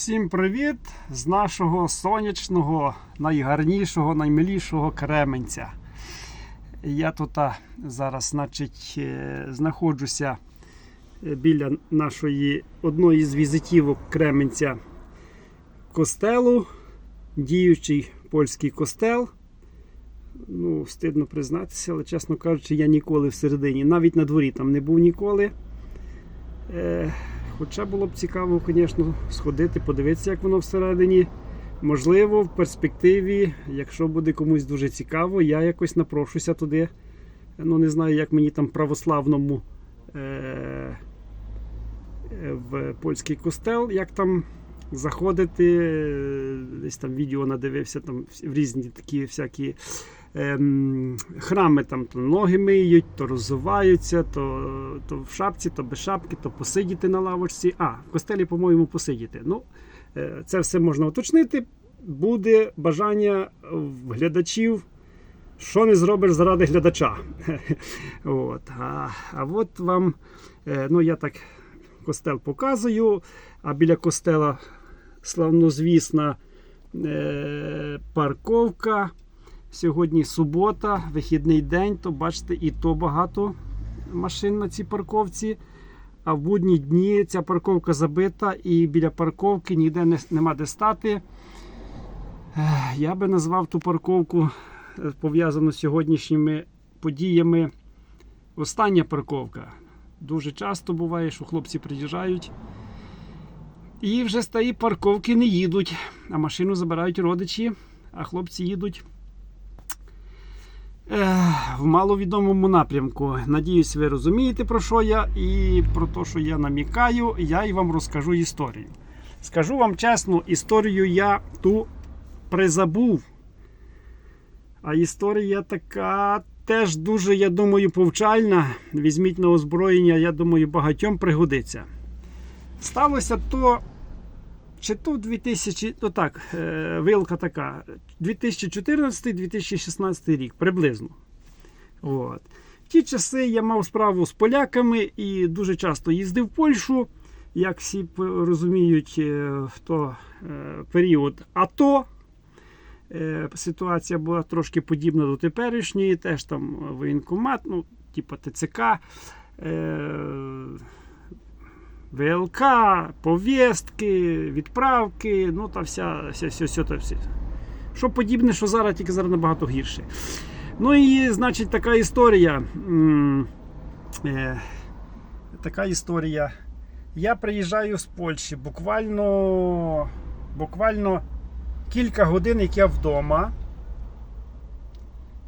Всім привіт з нашого сонячного, найгарнішого, наймилішого Кременця. Я тут зараз, значить, е, знаходжуся е, біля нашої одної з візитівок Кременця костелу, діючий польський костел. Ну, стидно признатися, але чесно кажучи, я ніколи всередині, навіть на дворі там не був ніколи. Хоча було б цікаво, звісно, сходити, подивитися, як воно всередині. Можливо, в перспективі, якщо буде комусь дуже цікаво, я якось напрошуся туди. Ну, не знаю, як мені там православному е- е, в польський костел, як там заходити. Десь там відео надивився там різні такі всякі храми там то ноги миють, то роззуваються, то, то в шапці, то без шапки, то посидіти на лавочці. А, в костелі, по-моєму, посидіти. Ну, е, це все можна уточнити. Буде бажання глядачів, що не зробиш заради глядача. От. А, а от вам, е, ну я так костел показую, а біля костела славнозвісна е, парковка. Сьогодні субота, вихідний день, то бачите, і то багато машин на цій парковці. А в будні дні ця парковка забита і біля парковки ніде не, нема де стати. Я би назвав ту парковку, е, пов'язану з сьогоднішніми подіями. Остання парковка. Дуже часто буває, що хлопці приїжджають. І вже тієї парковки не їдуть, а машину забирають родичі, а хлопці їдуть в маловідомому напрямку. Надіюсь, ви розумієте, про що я, і про те, що я намікаю, я і вам розкажу історію. Скажу вам чесно, історію я ту призабув. А історія така теж дуже, я думаю, повчальна. Візьміть на озброєння, я думаю, багатьом пригодиться. Сталося то. Чи то 2000, ну так, е, вилка така, 2014-2016 рік, приблизно. От. В ті часи я мав справу з поляками і дуже часто їздив в Польщу. Як всі розуміють, е, в то е, період АТО. Ситуація була трошки подібна до теперішньої, теж там воєнкомат, ну, типу ТЦК. ВЛК, повістки, відправки, ну та вся, вся, вся, вся, та вся. Що подібне, що зараз, тільки зараз набагато гірше. Ну і, значить, така історія. Е, така історія. Я приїжджаю з Польщі буквально, буквально кілька годин, як я вдома.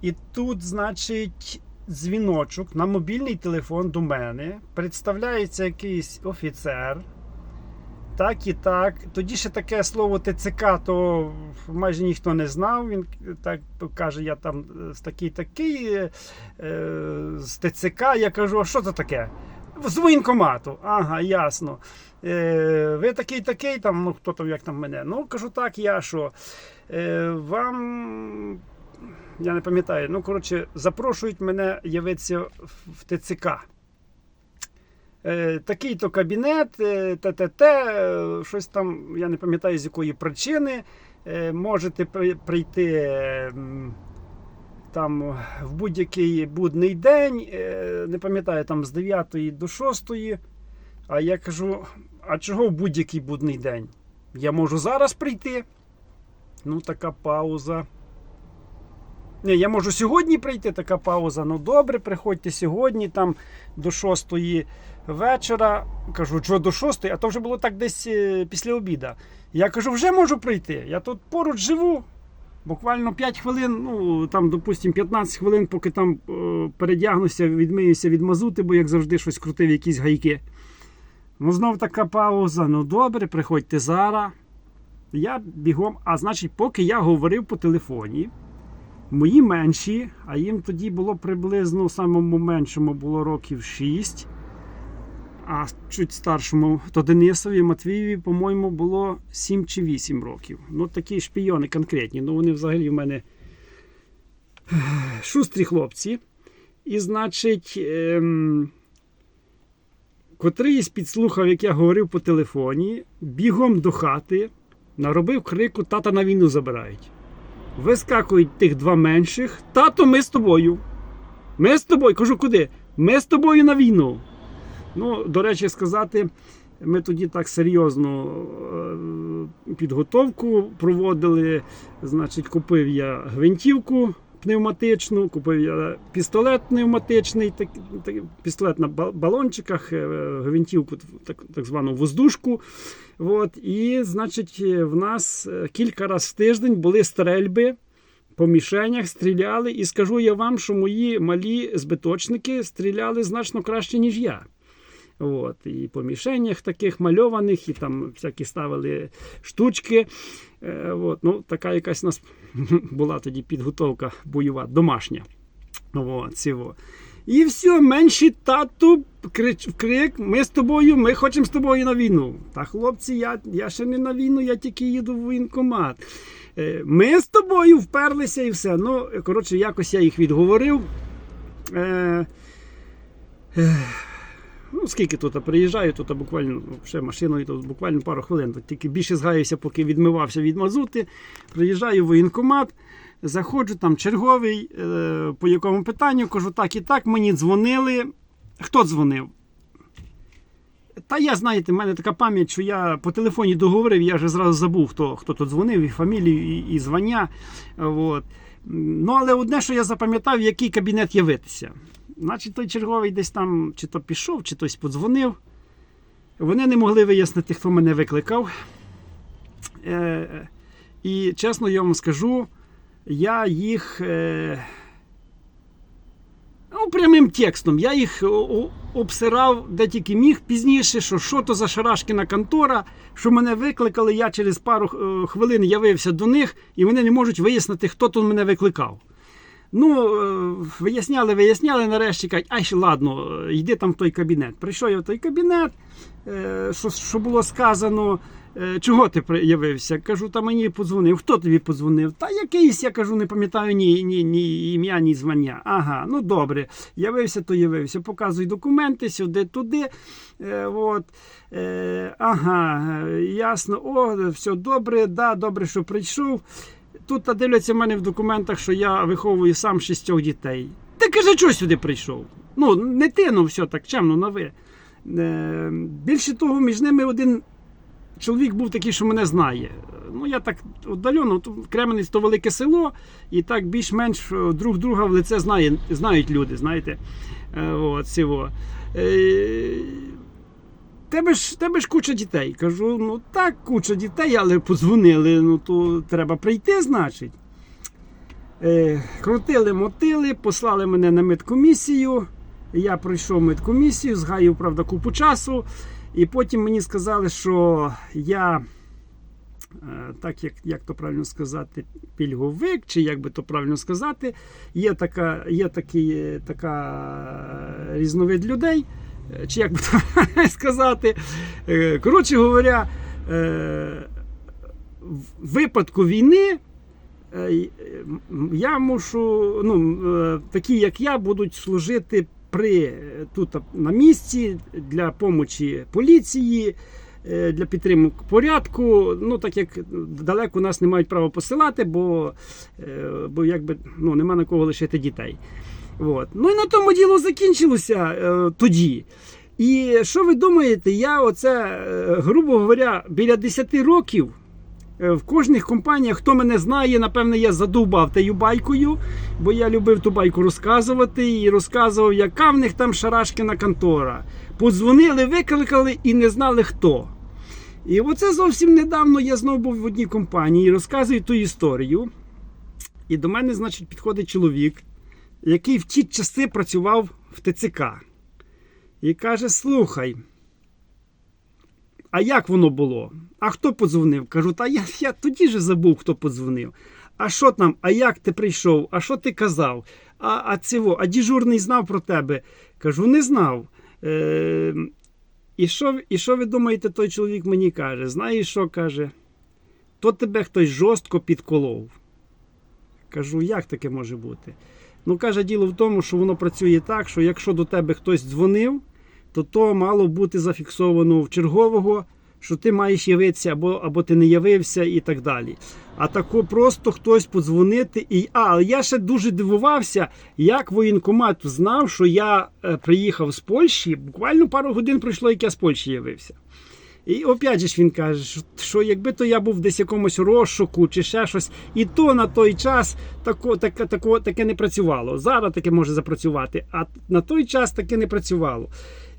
І тут, значить, дзвіночок на мобільний телефон до мене. Представляється якийсь офіцер. Так і так. Тоді ще таке слово ТЦК, то майже ніхто не знав. Він так каже, я там такий такий е, з ТЦК. Я кажу, а що це таке? З воєнкомату. Ага, ясно. Е, ви такий такий, там, ну хто там, як там мене. Ну, кажу, так, я що. Е, вам я не пам'ятаю. Ну, коротше, запрошують мене явитися в ТЦК. Е, Такий-то кабінет, е, ТТТ, е, щось там, я не пам'ятаю з якої причини. Е, Можете при- прийти е, там в будь-який будний день, е, не пам'ятаю, там з 9 до 6. А я кажу: а чого в будь-який будний день? Я можу зараз прийти. Ну, така пауза. Ні, я можу сьогодні прийти, така пауза. Ну добре, приходьте сьогодні, там до 6 вечора. Кажу, що до 6, а то вже було так десь е, після обіда. Я кажу, вже можу прийти. Я тут поруч живу. Буквально 5 хвилин, ну там, допустимо, 15 хвилин, поки там е, передягнуся, відмиюся від мазути, бо як завжди щось крутив, якісь гайки. Ну, знов така пауза. Ну добре, приходьте зараз. Я бігом, а значить, поки я говорив по телефоні. Мої менші, а їм тоді було приблизно самому меншому було років 6, а чуть старшому, то Денисові Матвієві, по-моєму, було 7 чи 8 років. Ну, такі шпійони конкретні. Ну, вони взагалі в мене шустрі хлопці. І, значить, ем, котрийсь підслухав, як я говорив по телефоні, бігом до хати, наробив крику тата на війну забирають. Вискакують тих два менших. Тато, ми з тобою. Ми з тобою. Кажу, куди? Ми з тобою на війну. Ну, до речі, сказати, ми тоді так серйозно е, підготовку проводили. Значить, купив я гвинтівку пневматичну, купив я пістолет пневматичний, так, так, пістолет на балончиках, е, гвинтівку, так, так звану воздушку. От, і, значить, е, в нас е, кілька разів в тиждень були стрельби. По мішенях стріляли, і скажу я вам, що мої малі збиточники стріляли значно краще, ніж я. От, і по мішенях таких мальованих, і там всякі ставили штучки. Е, ну, така якась у нас була тоді підготовка бойова, домашня. От, цього. І все, менший тату крич, крик: ми з тобою, ми хочемо з тобою на війну. Та хлопці, я, я ще не на війну, я тільки їду в воєнкомат. Е, Ми з тобою вперлися і все. Ну, коротше, якось я їх відговорив. Е, Ну, скільки тут приїжджаю, тут буквально ну, ще машиною, тут буквально пару хвилин. Тільки більше згаявся, поки відмивався від мазути. Приїжджаю в воєнкомат, заходжу там черговий, е, по якому питанню, кажу, так і так, мені дзвонили. Хто дзвонив? Та я, знаєте, в мене така пам'ять, що я по телефоні договорив, я вже зразу забув, хто, хто тут дзвонив, і фамілію, і, і звання. От. Ну, але одне, що я запам'ятав, в який кабінет явитися. Значить, той черговий десь там чи то пішов, чи хтось подзвонив. Вони не могли вияснити, хто мене викликав. Е, і чесно я вам скажу, я їх е, ну, прямим текстом, я їх обсирав де тільки міг пізніше, що що то за шарашкіна контора, що мене викликали, я через пару е, хвилин явився до них, і вони не можуть вияснити, хто тут мене викликав. Ну, е, виясняли, виясняли, нарешті кажуть, ай, ладно, йди там в той кабінет. Прийшов я в той кабінет, е, що, що було сказано, е, чого ти при- явився? Кажу, та мені подзвонив. Хто тобі подзвонив? Та якийсь, я кажу, не пам'ятаю ні, ні, ні ім'я, ні звання. Ага, ну добре. Явився, то явився. Показуй документи сюди, туди. Е, от. Ага, ясно. О, все добре, да, добре, що прийшов. Тут дивляться в мене в документах, що я виховую сам шістьох дітей. Ти каже, чого сюди прийшов? Ну, не ти, ну все так чемно на ви. Е, більше того, між ними один чоловік був такий, що мене знає. Ну, я так віддалено, Кременець то велике село, і так більш-менш е, друг друга в лице знає, знають люди, знаєте. Е, от, цього. Е, Тебе ж, тебе ж куча дітей. Кажу, ну так, куча дітей, але подзвонили, ну то треба прийти, значить. Е, крутили, мотили, послали мене на медкомісію. Я пройшов медкомісію, згаяв, правда, купу часу. І потім мені сказали, що я, е, так як, як то правильно сказати, пільговик, чи як би то правильно сказати, є така, є такі, е, така різновид людей, е, чи як би то сказати. Е, Коротше говоря, е, в випадку війни. е, Я мушу, ну, е, такі як я, будуть служити при е, тут на місці для помочі поліції, е, для підтримки порядку. Ну, так як далеко нас не мають права посилати, бо, е, бо якби ну, нема на кого лишити дітей. От. Ну і на тому діло закінчилося е, тоді. І що ви думаєте, я оце, е, грубо говоря, біля 10 років. Е, В кожних компаніях, хто мене знає, напевне, я задовбав тією байкою, бо я любив ту байку розказувати і розказував, яка в них там шарашкіна контора. Подзвонили, викликали і не знали хто. І оце зовсім недавно я знову був в одній компанії розказую ту історію. І до мене, значить, підходить чоловік, який в ті часи працював в ТЦК. І каже: Слухай. А як воно було? А хто подзвонив? Кажу, та я, я тоді же забув, хто подзвонив. А що там? А як ти прийшов? А що ти казав? А а цього, а діжурний знав про тебе? Кажу, не знав. Е, і, що, і що ви думаєте, той чоловік мені каже? Знаєш, що каже? То тебе хтось жорстко підколов. Кажу, як таке може бути? Ну, каже, діло в тому, що воно працює так, що якщо до тебе хтось дзвонив, то то мало бути зафіксовано в чергового, що ти маєш явитися, або, або ти не явився, і так далі. А тако просто хтось подзвонити. І... А, але я ще дуже дивувався, як воєнкомат знав, що я е, приїхав з Польщі. Буквально пару годин пройшло, як я з Польщі явився. І опять же ж він каже, що- якби то я був десь якомусь розшуку чи ще щось, і то на той час тако, таке, тако, таке не працювало. Зараз таке може запрацювати, а на той час таке не працювало.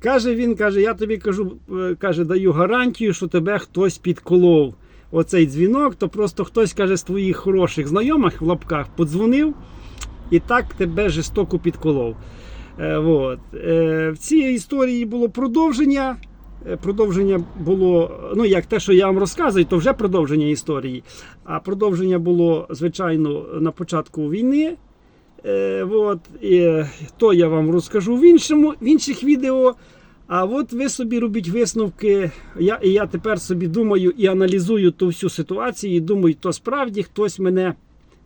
Каже він, каже, я тобі кажу, е, каже, даю гарантію, що тебе хтось підколов. Оцей дзвінок, то просто хтось каже з твоїх хороших знайомих в лапках подзвонив і так тебе жорстоко підколов. Е, вот. е, в цій історії було продовження. Е, Продовження було, ну як те, що я вам розказую, то вже продовження історії. А продовження було, звичайно, на початку війни. Е, от, і, то я вам розкажу в, іншому, в інших відео. А от ви собі робіть висновки. Я, і я тепер собі думаю і аналізую ту всю ситуацію, і думаю, то справді хтось мене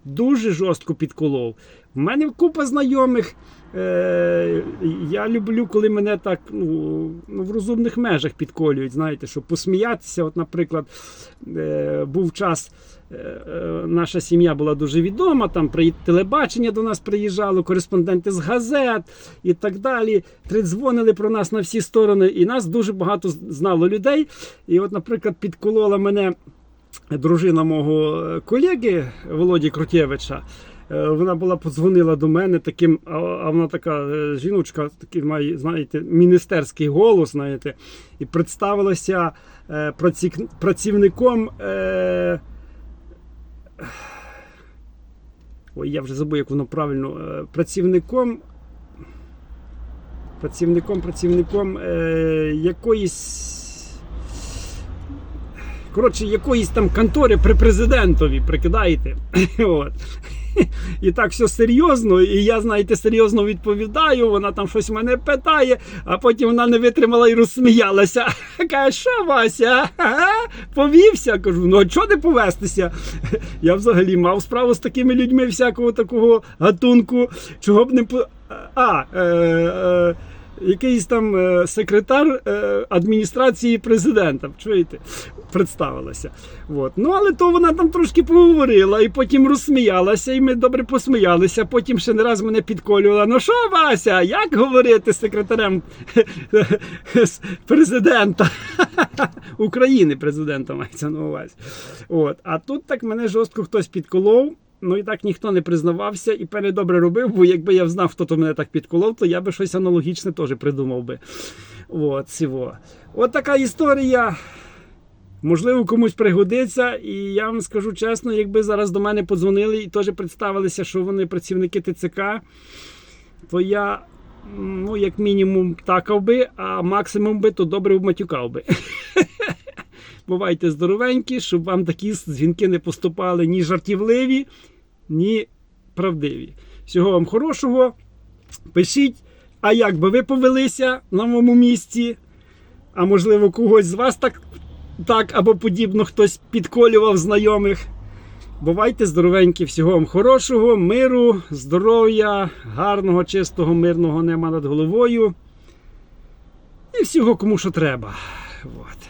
дуже жорстко підколов. В мене купа знайомих. Е, я люблю, коли мене так ну, ну, в розумних межах підколюють. Знаєте, щоб посміятися. От, наприклад, е, був час. е, е, Наша сім'я була дуже відома, там при телебачення до нас приїжджало, кореспонденти з газет і так далі. Тридзвонили про нас на всі сторони, і нас дуже багато знало людей. І, от, наприклад, підколола мене дружина мого е, колеги Володі Крутєвича. Е, Вона була подзвонила до мене таким, а вона така е, жіночка, такий має, знаєте, міністерський голос, знаєте, і представилася е, праці- працівником. Е, ой, я вже забув, як воно правильно. Працівником. Працівником, працівником е, якоїсь. Коротше, якоїсь там контори при президентові прикидаєте. І так все серйозно, і я, знаєте, серйозно відповідаю. Вона там щось мене питає, а потім вона не витримала і розсміялася. Каже, що Вася? Повівся? Кажу, ну а чого не повестися? Я взагалі мав справу з такими людьми всякого такого гатунку. Чого б не по. А, е, е, якийсь там е, секретар е, адміністрації президента. Чуєте? Представилася. От. Ну, але то вона там трошки поговорила і потім розсміялася, і ми добре посміялися. Потім ще не раз мене підколювала. Ну що, Вася, як говорити з секретарем президента України, президента мається на увазі. От. А тут так мене жорстко хтось підколов. Ну і так ніхто не признавався і певне добре робив, бо якби я знав, хто то мене так підколов, то я би щось аналогічне теж придумав би. От, цього. От така історія. Можливо, комусь пригодиться, і я вам скажу чесно, якби зараз до мене подзвонили і теж представилися, що вони працівники ТЦК, то я, ну, як мінімум, такав би, а максимум би то добре вматюкав би. Бувайте здоровенькі, щоб вам такі дзвінки не поступали ні жартівливі, ні правдиві. Всього вам хорошого. Пишіть, а як би ви повелися на моєму місці? А можливо, когось з вас так, так або подібно хтось підколював знайомих. Бувайте здоровенькі, всього вам хорошого, миру, здоров'я, гарного, чистого, мирного неба над головою. І всього, кому що треба. От.